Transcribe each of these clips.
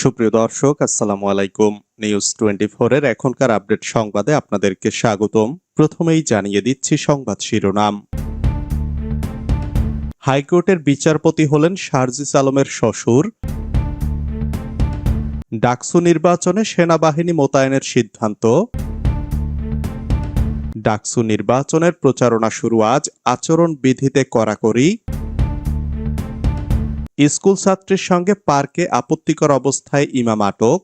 সুপ্রিয় দর্শক, আসসালামু আলাইকুম। নিউজ টোয়েন্টি এর এখনকার আপডেট সংবাদে আপনাদেরকে স্বাগতম। প্রথমেই জানিয়ে দিচ্ছি সংবাদ শিরোনাম। হাইকোর্টের বিচারপতি হলেন শারজিস আলমের শ্বশুর। ডাকসু নির্বাচনে সেনাবাহিনী মোতায়েনের সিদ্ধান্ত। ডাকসু নির্বাচনের প্রচারণা শুরু আজ। আচরণ বিধিতে কড়াকড়ি। স্কুল ছাত্রীর সঙ্গে পার্কে আপত্তিকর অবস্থায় ইমাম আটক।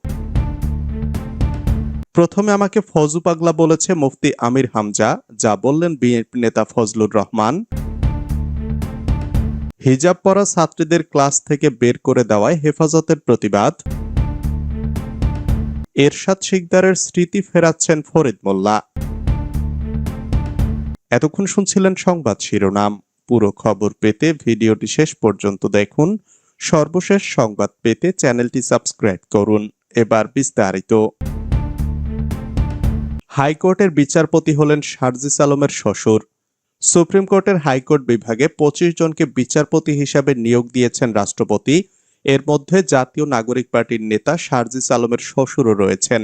প্রথমে আমাকে ফজু পাগলা বলেছে মুফতি আমির হামজা, যা বললেন বিএনপি নেতা ফজলুর রহমান। হিজাব পরা ছাত্রীদের ক্লাস থেকে বের করে দেওয়ায় হেফাজতের প্রতিবাদ। এরশাদ শিকদারের স্মৃতি ফেরাচ্ছেন ফরিদ মোল্লা। এতক্ষণ শুনছিলেন সংবাদ শিরোনাম। পুরো খবর পেতে ভিডিওটি শেষ পর্যন্ত দেখুন। সর্বশেষ সংবাদ পেতে চ্যানেলটি সাবস্ক্রাইব করুন। এবার বিস্তারিত। হাইকোর্টের বিচারপতি হলেন শারজিস আলমের শ্বশুর। সুপ্রিম কোর্টের হাইকোর্ট বিভাগে পঁচিশ জনকে বিচারপতি হিসাবে নিয়োগ দিয়েছেন রাষ্ট্রপতি। এর মধ্যে জাতীয় নাগরিক পার্টির নেতা শারজিস আলমের শ্বশুরও রয়েছেন।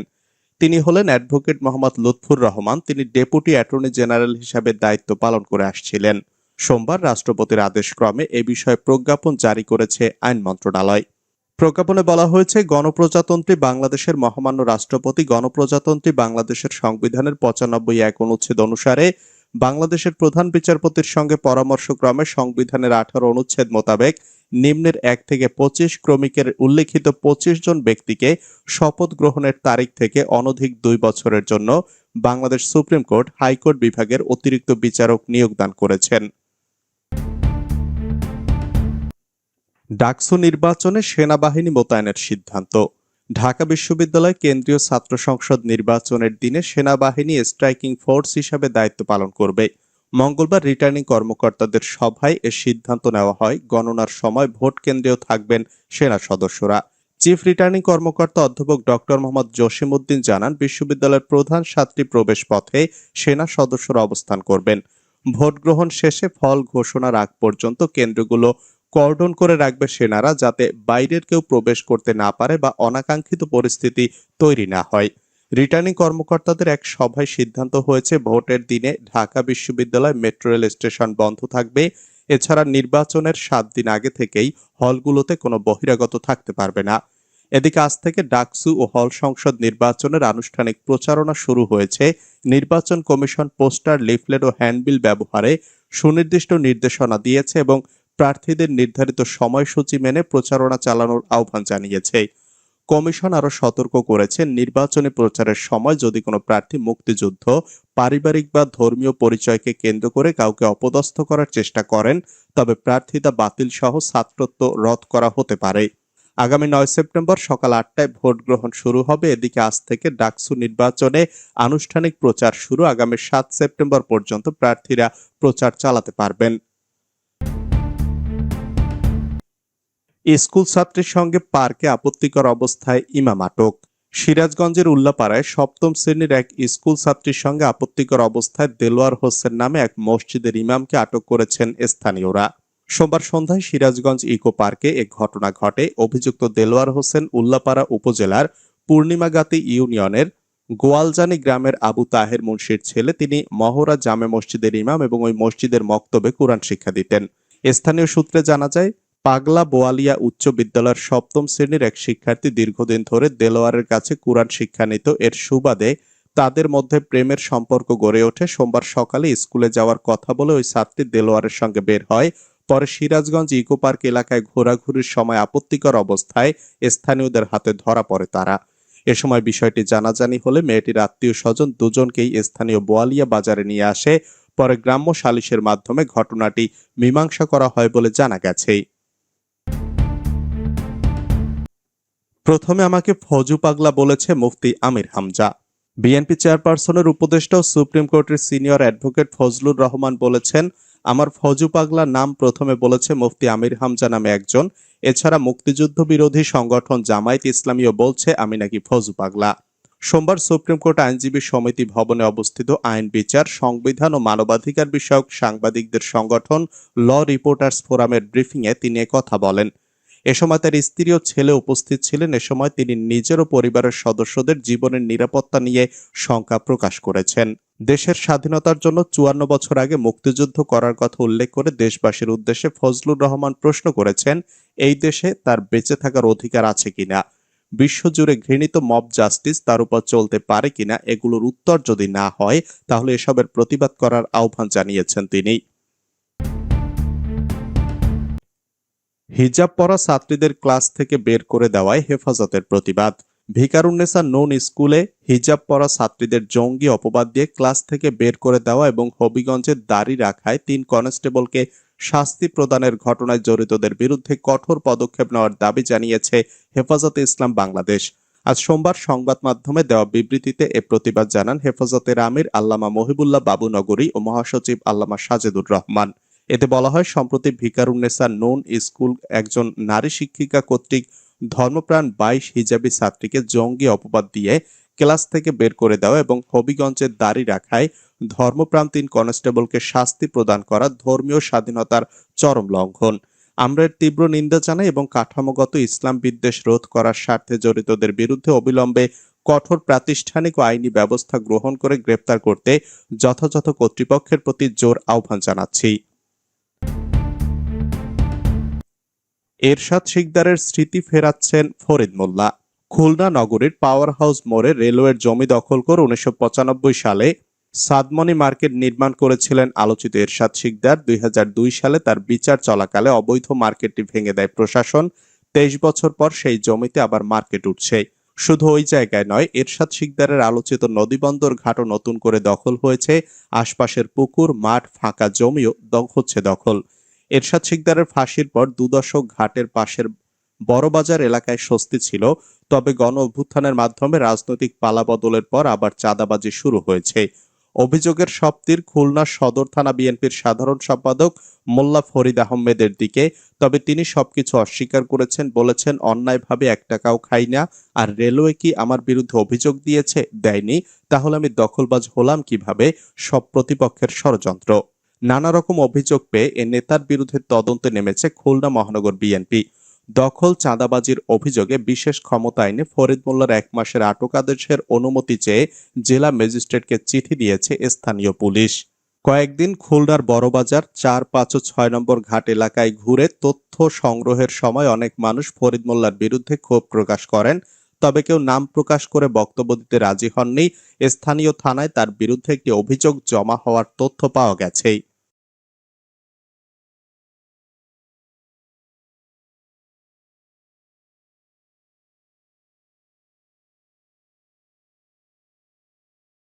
তিনি হলেন অ্যাডভোকেট মোহাম্মদ লুৎফুর রহমান। তিনি ডেপুটি অ্যাটর্নি জেনারেল হিসাবে দায়িত্ব পালন করে আসছিলেন। সোমবার রাষ্ট্রপতির আদেশক্রমে এ বিষয়ে প্রজ্ঞাপন জারি করেছে আইন মন্ত্রণালয়। প্রজ্ঞাপনে বলা হয়েছে, গণপ্রজাতন্ত্রী বাংলাদেশের মহামান্য রাষ্ট্রপতি গণপ্রজাতন্ত্রী বাংলাদেশের সংবিধানের পঁচানব্বই এক অনুচ্ছেদ অনুসারে বাংলাদেশের প্রধান বিচারপতির সঙ্গে পরামর্শক্রমে সংবিধানের আঠারো অনুচ্ছেদ মোতাবেক নিম্নের এক থেকে পঁচিশ ক্রমিকের উল্লেখিত পঁচিশ জন ব্যক্তিকে শপথ গ্রহণের তারিখ থেকে অনধিক দুই বছরের জন্য বাংলাদেশ সুপ্রিম কোর্ট হাইকোর্ট বিভাগের অতিরিক্ত বিচারক নিয়োগদান করেছেন। ডাকসু নির্বাচনে সেনাবাহিনী মোতায়েনের সিদ্ধান্ত। ঢাকা বিশ্ববিদ্যালয় কেন্দ্রীয় ছাত্র সংসদ নির্বাচনের দিনে সেনাবাহিনী স্ট্রাইকিং ফোর্স হিসাবে দায়িত্ব পালন করবে। মঙ্গলবার রিটার্নিং কর্মকর্তাদের সভায় এ সিদ্ধান্ত নেওয়া হয়। গণনার সময় ভোট কেন্দ্রেও থাকবেন সেনা সদস্যরা। চিফ রিটার্নিং কর্মকর্তা অধ্যাপক ডক্টর মোহাম্মদ জসিমউদ্দিন জানান, বিশ্ববিদ্যালয়ের প্রধান সাতটি প্রবেশ পথে সেনা সদস্যরা অবস্থান করবেন। ভোট গ্রহণ শেষে ফল ঘোষণার আগ পর্যন্ত কেন্দ্রগুলো কর্ডন করে রাখবে সেনারা যাতে বাইরের কেউ প্রবেশ করতে না পারে বা অনাকাঙ্ক্ষিত পরিস্থিতি তৈরি না হয়। রিটার্নিং কর্মকর্তাদের এক সভায় সিদ্ধান্ত হয়েছে, ভোটের দিনে ঢাকা বিশ্ববিদ্যালয় মেট্রো রেল স্টেশন বন্ধ থাকবে। এছাড়া নির্বাচনের সাত দিন আগে থেকেই হলগুলোতে কোনো বহিরাগত থাকতে পারবে না। এদিকে আজ থেকে ডাকসু ও হল সংসদ নির্বাচনের আনুষ্ঠানিক প্রচারণা শুরু হয়েছে। নির্বাচন কমিশন পোস্টার, লিফলেট ও হ্যান্ডবিল ব্যবহারে সুনির্দিষ্ট নির্দেশনা দিয়েছে এবং প্রার্থীদের নির্ধারিত সময়সূচি মেনে প্রচারণা চালানোর আহ্বান জানিয়েছে। কমিশন আরও সতর্ক করেছে, নির্বাচনী প্রচারের সময় যদি কোনো প্রার্থী মুক্তিযুদ্ধ, পারিবারিক বা ধর্মীয় পরিচয়কে কেন্দ্র করে কাউকে অপদস্থ করার চেষ্টা করেন, তবে প্রার্থিতা বাতিল সহ ছাত্রত্ব রদ করা হতে পারে। আগামী নয় সেপ্টেম্বর সকাল আটটায় ভোট গ্রহণ শুরু হবে। এদিকে আজ থেকে ডাকসু নির্বাচনে আনুষ্ঠানিক প্রচার শুরু। আগামী সাত সেপ্টেম্বর পর্যন্ত প্রার্থীরা প্রচার চালাতে পারবেন। স্কুল ছাত্রীর সঙ্গে পার্কে আপত্তিকর অবস্থায় ইমাম আটক। সিরাজগঞ্জের উল্লাপাড়ায় সপ্তম শ্রেণির এক স্কুল ছাত্রীর সঙ্গে আপত্তিকর অবস্থায় দেলোয়ার হোসেন নামে এক মসজিদের ইমামকে আটক করেছেন স্থানীয়রা। সোমবার সন্ধ্যায় সিরাজগঞ্জ ইকো পার্কে এক ঘটনা ঘটে। অভিযুক্ত দেলোয়ার হোসেন উল্লাপাড়া উপজেলার পূর্ণিমাগাতি ইউনিয়নের গোয়ালজানি গ্রামের আবু তাহের মুন্সির ছেলে। তিনি মহরা জামে মসজিদের ইমাম এবং ওই মসজিদের মক্তবে কোরআন শিক্ষা দিতেন। স্থানীয় সূত্রে জানা যায় পাগলা বোয়ালিয়া উচ্চ বিদ্যালয়ের সপ্তম শ্রেণির এক শিক্ষার্থী দীর্ঘদিন ধরে দেলোয়ারের কাছে কোরআন শিক্ষা নিত। এর সুবাদে তাদের মধ্যে প্রেমের সম্পর্ক গড়ে ওঠে। সোমবার সকালে স্কুলে যাওয়ার কথা বলে ওই ছাত্রী দেলোয়ারের সঙ্গে বের হয়। পরে সিরাজগঞ্জ ইকো পার্ক এলাকায় ঘোরাঘুরির সময় আপত্তিকর অবস্থায় স্থানীয়দের হাতে ধরা পড়ে তারা। এ সময় বিষয়টি জানাজানি হলে মেয়েটির আত্মীয় স্বজন দুজনকেই স্থানীয় বোয়ালিয়া বাজারে নিয়ে আসে। পরে গ্রাম্য সালিশের মাধ্যমে ঘটনাটি মীমাংসা করা হয় বলে জানা গেছে। প্রথমে আমাকে ফজু পাগলা বলেছে মুফতি আমির হামজা। বিএনপি চেয়ারপারসনের উপদেষ্টা সুপ্রিম কোর্টের সিনিয়র অ্যাডভোকেট ফজলুর রহমান বলেছেন, আমার ফজু পাগলা নাম প্রথমে বলেছে মুফতি আমির হামজা নামে একজন। এছাড়া মুক্তিযুদ্ধ বিরোধী সংগঠন জামায়াত ইসলামীও বলছে আমি নাকি ফজু পাগলা। সোমবার সুপ্রিম কোর্ট আইনজীবী সমিতি ভবনে অবস্থিত আইন বিচার, সংবিধান ও মানবাধিকার বিষয়ক সাংবাদিকদের সংগঠন ল রিপোর্টার্স ফোরামের ব্রিফিংয়ে তিনি কথা বলেন। এ সময় তার স্ত্রী ও ছেলে উপস্থিত ছিলেন। এ সময় তিনি নিজের ও পরিবারের সদস্যদের জীবনের নিরাপত্তা নিয়ে শঙ্কা প্রকাশ করেছেন। দেশের স্বাধীনতার জন্য চুয়ান্ন বছর আগে মুক্তিযুদ্ধ করার কথা উল্লেখ করে দেশবাসীর উদ্দেশ্যে ফজলুর রহমান প্রশ্ন করেছেন, এই দেশে তার বেঁচে থাকার অধিকার আছে কিনা? বিশ্বজুড়ে ঘৃণিত মব জাস্টিস তার উপর চলতে পারে কিনা? এগুলোর উত্তর যদি না হয়, তাহলে এসবের প্রতিবাদ করার আহ্বান জানিয়েছেন তিনি। হিজাব পরা ছাত্রীদের ক্লাস থেকে বের করে দেওয়ায় হেফাজতের প্রতিবাদ। ভিকারুন্নেসা নন স্কুলে হিজাব পরা ছাত্রীদের জঙ্গি অপবাদ দিয়ে ক্লাস থেকে বের করে দেওয়া এবং হবিগঞ্জের দাড়ি রাখায় তিন কনস্টেবলকে শাস্তি প্রদানের ঘটনায় জড়িতদের বিরুদ্ধে কঠোর পদক্ষেপ নেওয়ার দাবি জানিয়েছে হেফাজতে ইসলাম বাংলাদেশ। আজ সোমবার সংবাদ মাধ্যমে দেওয়া বিবৃতিতে এ প্রতিবাদ জানান হেফাজতের আমির আল্লামা মহিবুল্লাহ বাবুনগরী ও মহাসচিব আল্লামা সাজেদুর রহমান। এতে বলা হয়, সম্প্রতি ভিকারুন্নেসা নন স্কুল একজন নারী শিক্ষিকা কর্তৃক ধর্মপ্রাণ বাইশ হিজাবি ছাত্রীকে জঙ্গি অপবাদ দিয়ে ক্লাস থেকে বের করে দেওয়া এবং হবিগঞ্জের দাড়ি রাখায় ধর্মপ্রাণ তিন কনস্টেবলকে শাস্তি প্রদান করা ধর্মীয় স্বাধীনতার চরম লঙ্ঘন। আমরা তীব্র নিন্দা জানাই এবং কাঠামোগত ইসলাম বিদ্বেষ রোধ করার স্বার্থে জড়িতদের বিরুদ্ধে অবিলম্বে কঠোর প্রাতিষ্ঠানিক ও আইনি ব্যবস্থা গ্রহণ করে গ্রেপ্তার করতে যথাযথ কর্তৃপক্ষের প্রতি জোর আহ্বান জানাচ্ছি। এরশাদ শিকদারের স্মৃতি ফেরাচ্ছেন ফরিদ মোল্লা। খুলনা নগরীর পাওয়ার হাউস মোড়ে রেলওয়ের জমি দখল করে উনিশশো পঁচানব্বই সালে সাদমনি মার্কেট নির্মাণ করেছিলেন আলোচিত এরশাদ শিকদার। দুই সালে তার বিচার চলাকালে অবৈধ মার্কেটটি ভেঙে দেয় প্রশাসন। তেইশ বছর পর সেই জমিতে আবার মার্কেট উঠছে। শুধু ওই জায়গায় নয়, এরশাদ শিকদারের আলোচিত নদীবন্দর ঘাটও নতুন করে দখল হয়েছে। আশপাশের পুকুর, মাঠ, ফাঁকা জমিও হচ্ছে দখল। এরশাদ শিকদারের ফাঁসির পর দুদশক ঘাটের পাশের বড়বাজার এলাকায় স্বস্তি ছিল, তবে গণ অভ্যুত্থানের মাধ্যমে রাজনৈতিক পালাবদলের পর আবার চাঁদাবাজি শুরু হয়েছে। অভিযোগের সপ্তির খুলনা সদর থানা বিএনপির সাধারণ সম্পাদক মোল্লা ফরিদ আহমেদের দিকে, তবে তিনি সবকিছু অস্বীকার করেছেন, বলেছেন, অন্যায়ভাবে এক টাকাও খাই না, আর রেলওয়ে কি আমার বিরুদ্ধে অভিযোগ দিয়েছে? দেয়নি। তাহলে আমি দখলবাজ হলাম কীভাবে? সব প্রতিপক্ষের ষড়যন্ত্র। নানা রকম অভিযোগ পেয়ে এ নেতার বিরুদ্ধে তদন্তে নেমেছে খুলনা মহানগর বিএনপি। দখল চাঁদাবাজির অভিযোগে বিশেষ ক্ষমতা আইনে ফরিদ মোল্লার এক মাসের আটক আদেশের অনুমতি চেয়ে জেলা ম্যাজিস্ট্রেটকে চিঠি দিয়েছে স্থানীয় পুলিশ। কয়েকদিন খুলনার বড়বাজার চার পাঁচ ও ছয় নম্বর ঘাট এলাকায় ঘুরে তথ্য সংগ্রহের সময় অনেক মানুষ ফরিদ মোল্লার বিরুদ্ধে ক্ষোভ প্রকাশ করেন, তবে কেউ নাম প্রকাশ করে বক্তব্য দিতে রাজি হননি। স্থানীয় থানায় তার বিরুদ্ধে একটি অভিযোগ জমা হওয়ার তথ্য পাওয়া গেছে